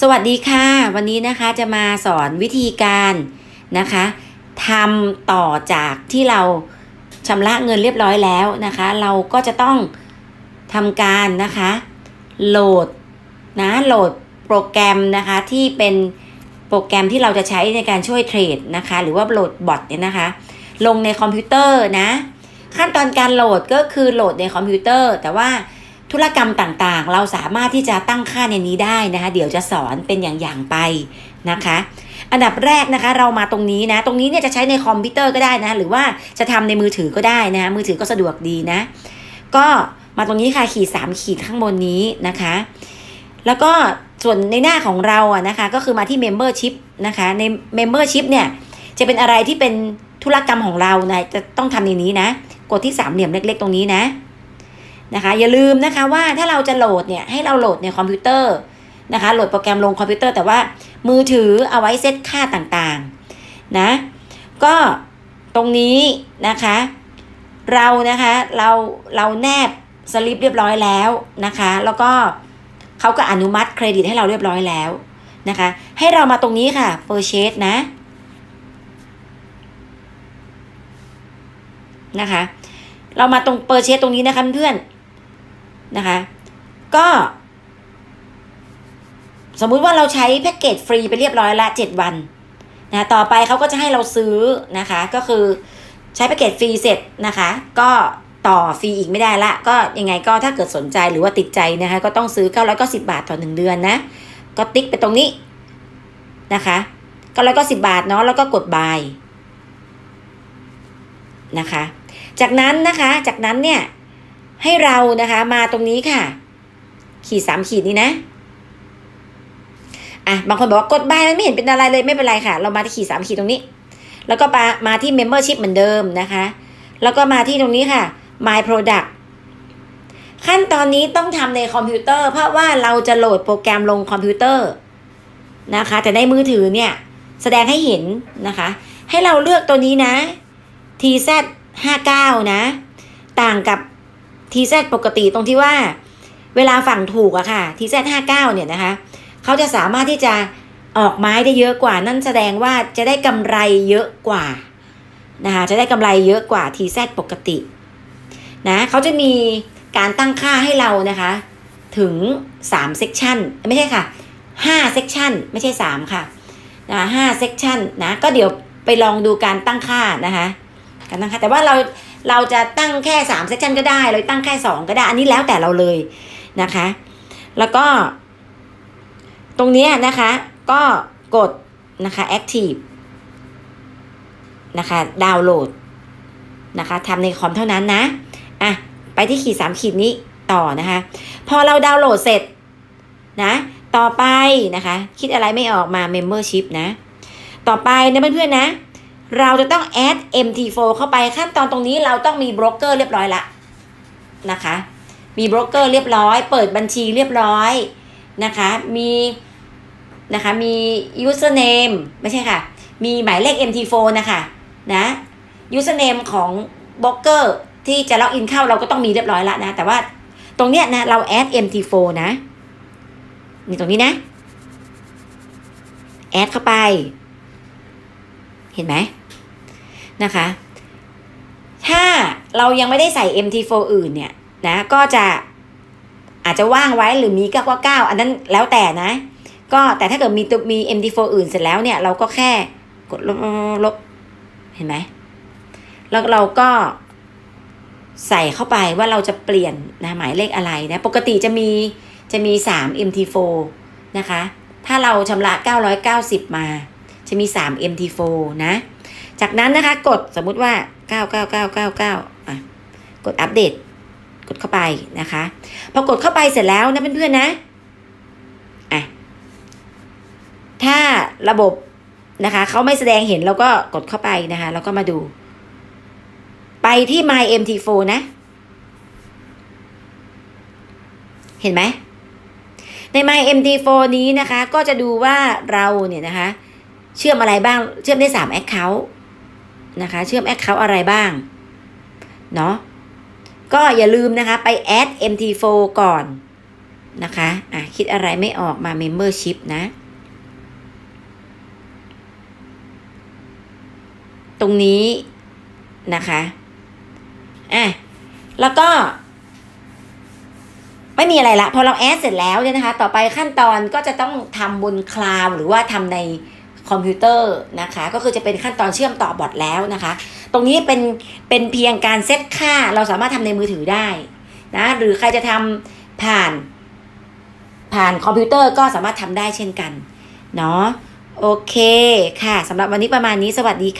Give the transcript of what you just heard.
สวัสดีค่ะ วันนี้นะคะจะมาสอนวิธีการนะคะทำต่อจากที่เราชำระเงินเรียบร้อยแล้วนะคะ เราก็จะต้องทำการนะคะโหลดนะโหลดโปรแกรมนะคะที่เป็นโปรแกรมที่เราจะใช้ในการช่วยเทรดนะคะหรือว่าโหลดบอทเนี่ยนะคะ ลงในคอมพิวเตอร์นะ ขั้นตอนการโหลดก็คือโหลดในคอมพิวเตอร์ แต่ว่า ธุรกรรมต่างๆ เราสามารถที่จะตั้งค่าในนี้ได้นะคะ เดี๋ยวจะสอนเป็นอย่างๆไปนะคะ อันดับแรกนะคะ เรามาตรงนี้นะ ตรงนี้เนี่ยจะใช้ในคอมพิวเตอร์ก็ได้นะ หรือว่าจะทำในมือถือก็ได้นะ มือถือก็สะดวกดีนะ ก็มาตรงนี้ค่ะขีด3ขีดข้างบนนี้นะคะ แล้วก็ส่วนในหน้าของเราอะนะคะ ก็คือมาที่ Membership นะคะ ใน Membership เนี่ยจะเป็นอะไรที่เป็นธุรกรรมของเรานะจะต้องทำในนี้นะ กดที่สามเหลี่ยมเล็ก ๆ ตรงนี้นะ นะคะอย่าลืมนะคะว่าถ้าเราจะโหลดเนี่ยให้เราโหลดในคอมพิวเตอร์นะคะโหลดโปรแกรมลงคอมพิวเตอร์แต่ว่ามือถือเอาไว้เซตค่าต่างๆนะก็ตรงนี้นะคะเรานะคะเราเราแนบสลิปเรียบร้อยแล้วนะคะแล้วก็เขาก็อนุมัติเครดิตให้เราเรียบร้อยแล้วนะคะให้เรามาตรงนี้ค่ะ purchase นะนะคะเรามาตรงเปอร์เชสตรงนี้นะคะเพื่อน นะคะ ก็ สมมุติว่าเราใช้แพ็กเกจฟรีไปเรียบร้อยละ7วันนะต่อไปเขาก็จะให้เราซื้อนะคะ ก็คือใช้แพ็กเกจฟรีเสร็จนะคะ ก็ต่อฟรีอีกไม่ได้ละ ก็ยังไงก็ถ้าเกิดสนใจหรือว่าติดใจนะคะ ก็ต้องซื้อ990บาทต่อหนึ่งเดือนนะ ก็ติ๊กไปตรงนี้นะคะ990บาทเนาะแล้วก็กด buy นะคะ จากนั้นนะคะจากนั้นเนี่ย ให้เรานะคะมาตรงนี้ค่ะ ขีดสามขีดนี้นะอะบางคนบอกว่ากดบายมันไม่เห็นเป็นอะไรเลยไม่เป็นไรค่ะ เรามาที่ขีดสามขีดตรงนี้ แล้วก็มามาที่ membership เหมือนเดิมนะคะ แล้วก็มาที่ตรงนี้ค่ะ my product ขั้นตอนนี้ต้องทำในคอมพิวเตอร์ เพราะว่าเราจะโหลดโปรแกรมลงคอมพิวเตอร์นะคะ แต่ในมือถือเนี่ย แสดงให้เห็นนะคะ ให้เราเลือกตัวนี้นะ TZ 59นะ ต่างกับ TZ ปกติตรงที่ว่า เวลาฝั่งถูกอะค่ะ TZ 59เก้าเนี่ยนะคะเขาจะสามารถที่จะออกไม้ได้เยอะกว่า นั่นแสดงว่าจะได้กำไรเยอะกว่านะคะจะได้กำไรเยอะกว่า TZ ปกตินะเขาจะมีการตั้งค่าให้เรานะคะ ถึง3 section ไม่ใช่ค่ะ5 section ไม่ใช่ 3 ค่ะนะ5 section นะก็เดี๋ยวไปลองดูการตั้งค่านะคะกันนะคะแต่ว่าเรา เราจะตั้งแค่3 section ก็ได้ เราตั้งแค่ 2 ก็ได้ อันนี้แล้วแต่เราเลยนะคะ แล้วก็ ตรงนี้นะคะ ก็กดนะคะ active นะคะ ดาวน์โหลดนะคะทำในคอมเท่านั้นนะอะไปที่ขีด3ขีดนี้ต่อนะคะ พอเราดาวน์โหลดเสร็จนะ ต่อไปนะคะ คิดอะไรไม่ออกมา membership นะ ต่อไปนะเพื่อนๆนะ เราจะต้อง add MT4 เข้าไปขั้นตอนตรงนี้เราต้องมีโบรกเกอร์เรียบร้อยละนะคะ มีโบรกเกอร์เรียบร้อย เปิดบัญชีเรียบร้อยนะคะ มีนะคะ มี username ไม่ใช่ค่ะ มีหมายเลข MT4 นะคะนะ username ของโบรกเกอร์ที่จะล็อกอินเข้าเราก็ต้องมีเรียบร้อยละนะ แต่ว่าตรงเนี้ยนะเรา add MT4 นะ นี่ตรงนี้นะ add เข้าไป เห็นไหม นะคะ ถ้าเรายังไม่ได้ใส่ MT4 อื่นเนี่ยนะก็จะอาจจะว่างไว้หรือมี999อันนั้นแล้วแต่นะ ก็แต่ถ้าเกิดมีตัวมี MT4 อื่นเสร็จแล้วเนี่ย เราก็แค่กดลบลบเห็นไหมแล้วเราก็ใส่เข้าไปว่าเราจะเปลี่ยนนะหมายเลขอะไรนะ ปกติจะมีจะมี 3 MT4 นะคะ ถ้าเราชำระ 990 มา จะมี 3 MT4 นะ จากนั้นนะคะ กดสมมุติว่า 99999อะกดอัปเดต กดเข้าไปนะคะพอกดเข้าไปเสร็จแล้วนะเพื่อนๆนะอะถ้าระบบนะคะเขาไม่แสดงเห็นเราก็กดเข้าไปนะคะ แล้วก็มาดู ไปที่ My MT4 นะ เห็นไหมใน My MT4 นี้นะคะ ก็จะดูว่าเราเนี่ยนะคะ เชื่อมอะไรบ้าง เชื่อมได้3 Account นะคะ เชื่อม Account อะไรบ้าง เนาะก็อย่าลืมนะคะไป add MT4 ก่อนนะคะ อะ คิดอะไรไม่ออกมา membership นะ ตรงนี้นะคะ อะ แล้วก็ไม่มีอะไรละ พอเราแอดเสร็จแล้วเนี่ยนะคะ ต่อไปขั้นตอนก็จะต้องทำบนคลาวหรือว่าทำใน คอมพิวเตอร์นะคะ ก็คือจะเป็นขั้นตอนเชื่อมต่อบอทแล้วนะคะ ตรงนี้เป็นเป็นเพียงการเซตค่าเราสามารถทำในมือถือได้นะหรือใครจะทำผ่าน ผ่านคอมพิวเตอร์ก็สามารถทำได้เช่นกันเนาะโอเคค่ะสำหรับวันนี้ประมาณนี้สวัสดีค่ะ